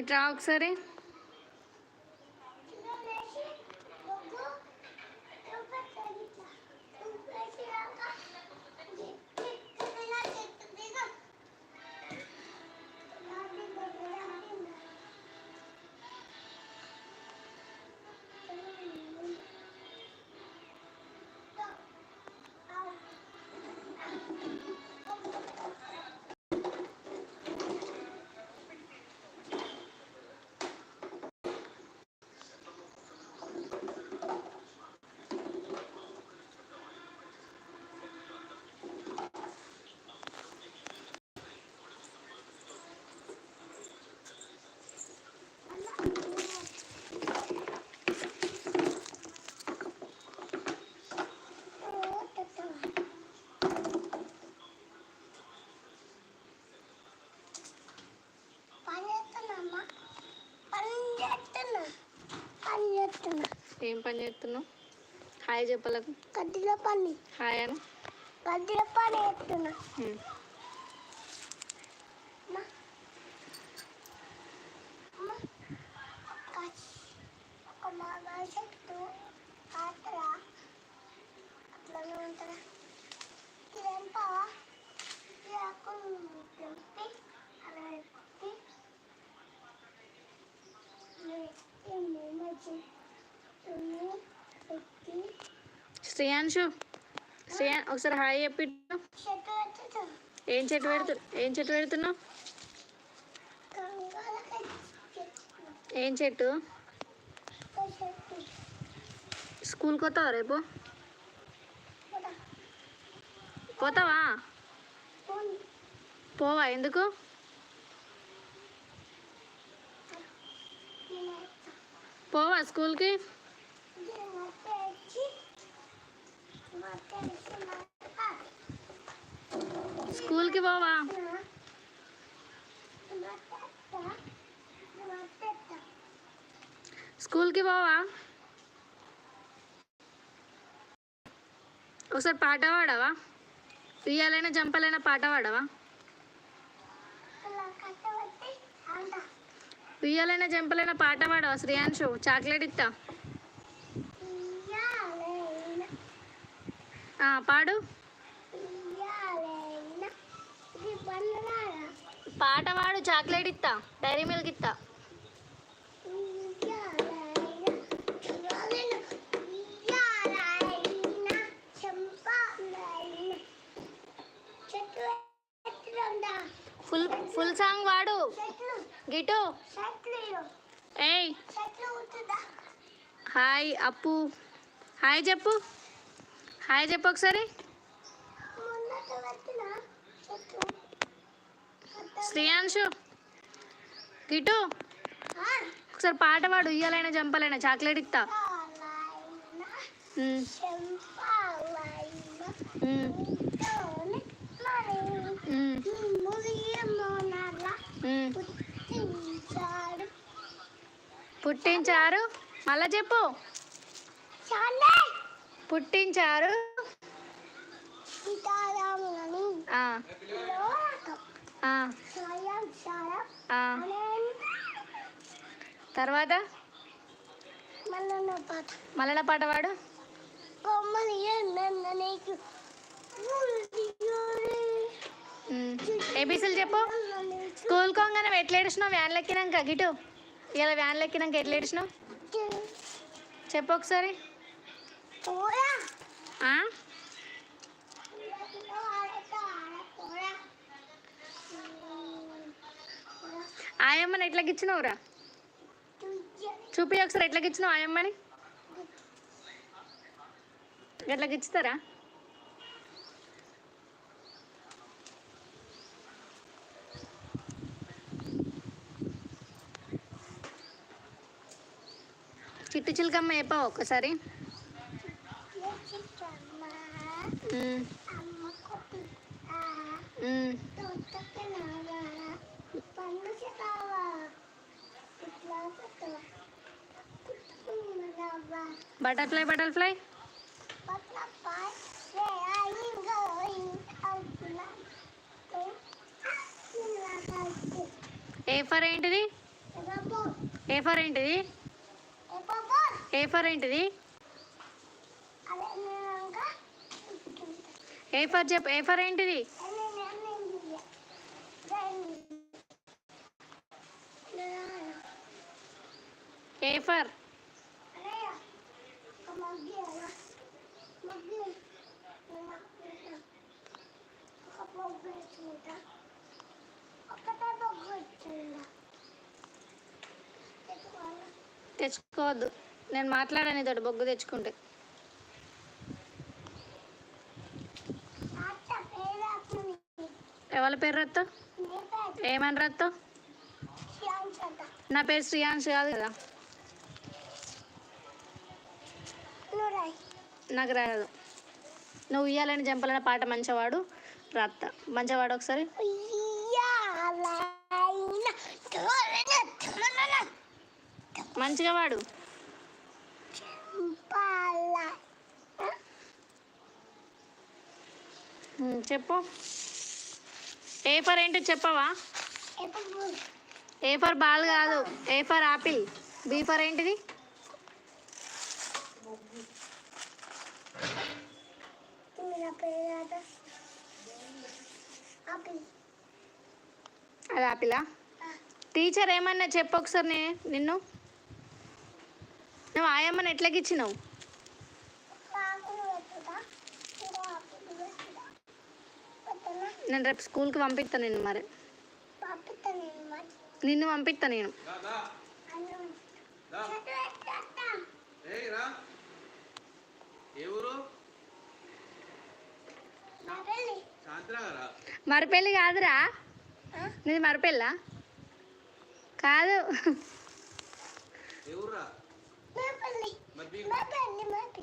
ఇట్రా ఒకసారి. పని చేస్తున్నావు? హాయ్ చెప్పలకు. గడ్డిలో పని. హాయ్ అని. గడ్డిలో పని ఎత్తున్నా శ్రేయాంశు శ్రేయాన్ ఒకసారి హాయ్ చెప్పి. ఏం చెట్టు పెడుతు ఏం చెట్టు పెడుతున్నావు? ఏం చెట్టు? స్కూల్ చెట్టు స్కూల్కి వస్తావా రేపు? పోతావా పోవా ఎందుకు? పోవా స్కూల్కి నేను తెచ్చి మా తెలిసిన స్కూల్కి పోవా? స్కూల్కి పోవా? ఒకసారి పాట పాడవా? ఉయ్యాలైనా జంపాలైనా పాట పాడవా? ఉయ్యాలైనా జంపలైనా పాట పాడవా శ్రేయాన్షు చాక్లెట్ ఇస్తా పాడు. పాట పాడు చాక్లెట్ ఇస్తా డైరీ మిల్క్ ఇస్తా ఫుల్ ఫుల్ సాంగ్ చెట్లు గిటు. ఏయ్. హాయ్ అప్పు. హాయ్ చెప్పు. హాయ్ చెప్పు ఒకసారి. గిటు ఆ, ఒకసారి పాట పాడు ఉయ్యాలైనా జంపాలైనా చాక్లెట్ ఇస్తా చెంపాలైన పుట్టించారు? మళ్ళా చెప్పు. చాలే పుట్టించారు? తర్వాత మల్లన్న పాట ఉమ్, ఏబీసీలు చెప్పు? స్కూల్ కోగానే ఎట్లా ఏడిచినావు వ్యాన్లు ఎక్కినాక? గిటు ఇలా వ్యాన్లు ఎక్కినాక ఎట్లా ఏడిచినావు చెప్పు ఒకసారి? ఆయమ్మని ఎట్లా ఇచ్చినవురా చూపి ఒకసారి ఎట్లా ఇచ్చినావు ఆయమ్మని ఎట్లా ఇచ్చుతారా చిట్టు చిలకమ్మ చెప్పావు ఒకసారి బటర్ఫ్లై బటర్ఫ్లై ఏ ఫర్ ఏంటిది? ఏ ఫర్ ఏంటిది? ఏ ఫర్ ఏంటిది? ఏ ఫర్ చెప్ ఏ ఫర్ ఏంటిది? A for? తెచ్చుకోవద్దు. నేను మాట్లాడాను తోటి బొగ్గు తెచ్చుకుంటే. ఎవరి పేరు రత్తో? ఏమని రత్తో? నా పేరు శ్రీయాంశ్ కాదు కదా? నాకు రాదు. నువ్వు ఇయ్యాలని జంపలని పాట మంచివాడు రత్త. మంచివాడు ఒకసారి. మంచిగా వాడు. చెప్పు. ఏ ఫర్ ఏంటో చెప్పవా? ఏ ఫర్ బాల్ కాదు. A for apple. B for ఏంటిది? అది ఆపిలా? టీచర్ ఏమన్నా చెప్పు ఒకసారి నిన్ను. నువ్వు ఆయమ్మని ఎట్లకిచ్చినావు నేను రేపు స్కూల్కి పంపిస్తాను నేను మరి. నిన్ను పంపిస్తా నేను. మరిపెళ్ళి కాదురా? నీది మరిపెళ్ళా కాదు.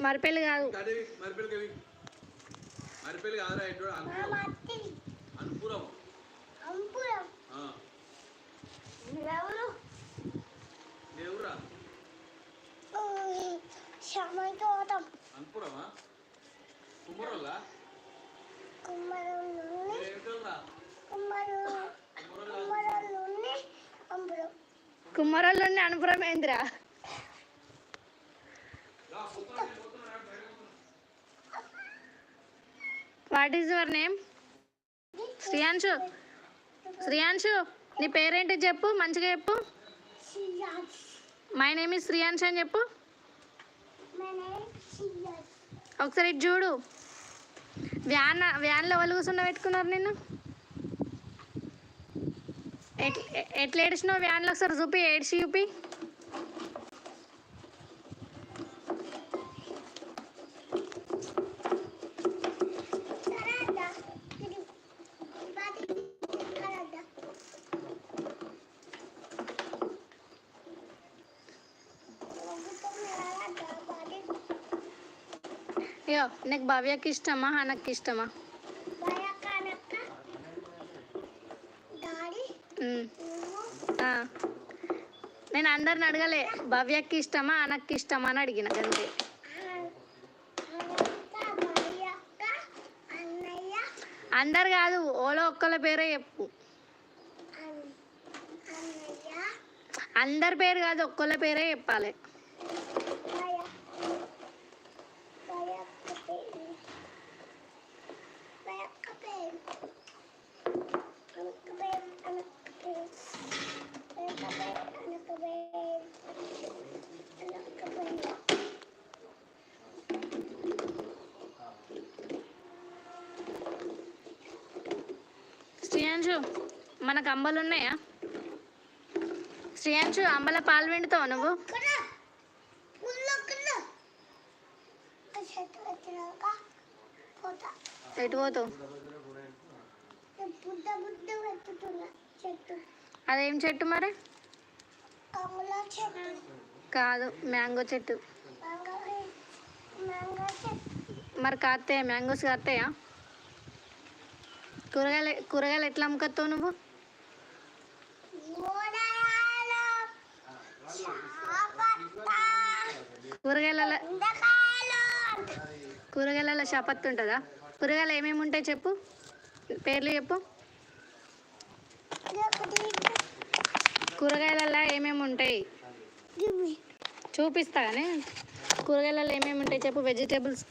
మరిపెళ్ళి కాదు. మరిపల్లి కాదురా ఎవరు? పోతాం కుమ్మరం అంపురం కుమ్మరోళ్ళని అనుపురం ఏందిరా? What is your name Sreeyanshu Sreeyanshu నీ పేరేంటి చెప్పు మంచిగా చెప్పు. మై నేమ్ ఇస్ శ్రీయాంశు అని చెప్పు. ఒకసారి చూడు. వ్యాన్ వ్యాన్లో వాళ్ళు కూర్చున్న పెట్టుకున్నారు నిన్ను? ఎట్- ఎట్లా ఏడిచినావు? వ్యాన్లో ఒకసారి చూపి ఏడిచి చూపి. అయ్యో నీకు భవ్యకి ఇష్టమా అన్నకి ఇష్టమా. నేను అందరిని అడగలే భవ్యకి ఇష్టమా అన్నకి ఇష్టమా అని అడిగిన అంతే అందరు కాదు ఓలో ఒక్కళ్ళ పేరే చెప్పు. అందరి పేరు కాదు ఒక్కళ్ళ పేరే చెప్పాలి భార్య భార్య అక్క పేరు భార్య అక్క పేరు అక్క పేరు అన్నక్క పేరు అక్క పేరు అన్నక్క పేరు అన్నక్క పేరు శ్రీయాంశు మనకు అంబలు ఉన్నాయా శ్రీయాంశు అంబల పాలు పిండుతావు నువ్వు? ఎటు పోతావు? అదేం చెట్టు మరి? కాదు మ్యాంగో చెట్టు. మ్యాంగో మ్యాంగో చెట్టు. మరి కాస్తాయా మ్యాంగోస్ కాస్తాయా కూరగాయలు కూరగాయలు ఎట్లా అమ్ముకొస్తావు నువ్వు? కూరగాయలు కూరగాయల షపత్తు ఉంటుందా? కూరగాయలు ఏమేమి ఉంటాయి చెప్పు? పేర్లు చెప్పు. కూరగాయలలో ఏమేమి ఉంటాయి? చూపిస్తా కానీ కూరగాయలలో ఏమేమి ఉంటాయి చెప్పు? వెజిటేబుల్స్.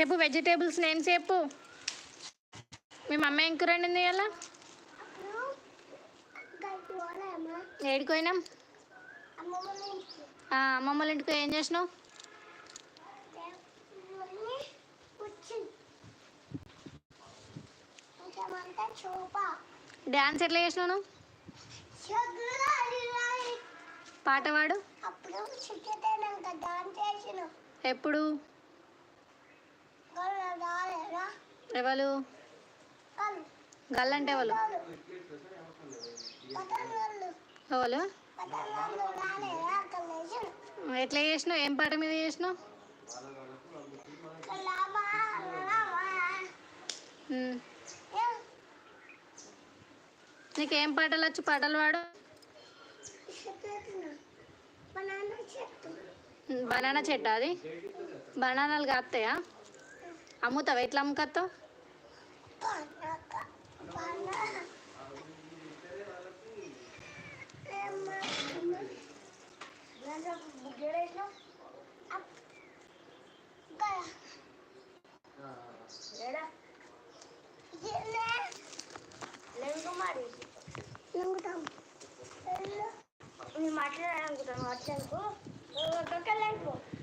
చెప్పు వెజిటేబుల్స్ నేను చెప్పు మీ మమ్మీ ఏం కూర వండింది ఇవాళ అప్పుడు గట్టి పోలేమా ఏడికి పోయినాం అమ్మమ్మ నుంచి ఆ, అమ్మమ్మ వాళ్ళ ఇంటికి ఏం చేసినావు? డ్యాన్స్ ఎట్లా చేసినావు. పాట పాడు. డాన్స్ ఎప్పుడు? ఎవరు గల్లంటే ఎవరు ఎవరు ఎట్లా చేసినావు? ఏం పాట మీద చేసినావు. ఏం? నీకు ఏం పాటలు వచ్చు? పాటలు ఉమ్, బనానా చెట్టు. అది? బనానాలు కాస్తాయా అమ్ముతావా ఎట్లా అమ్ముకొస్తావు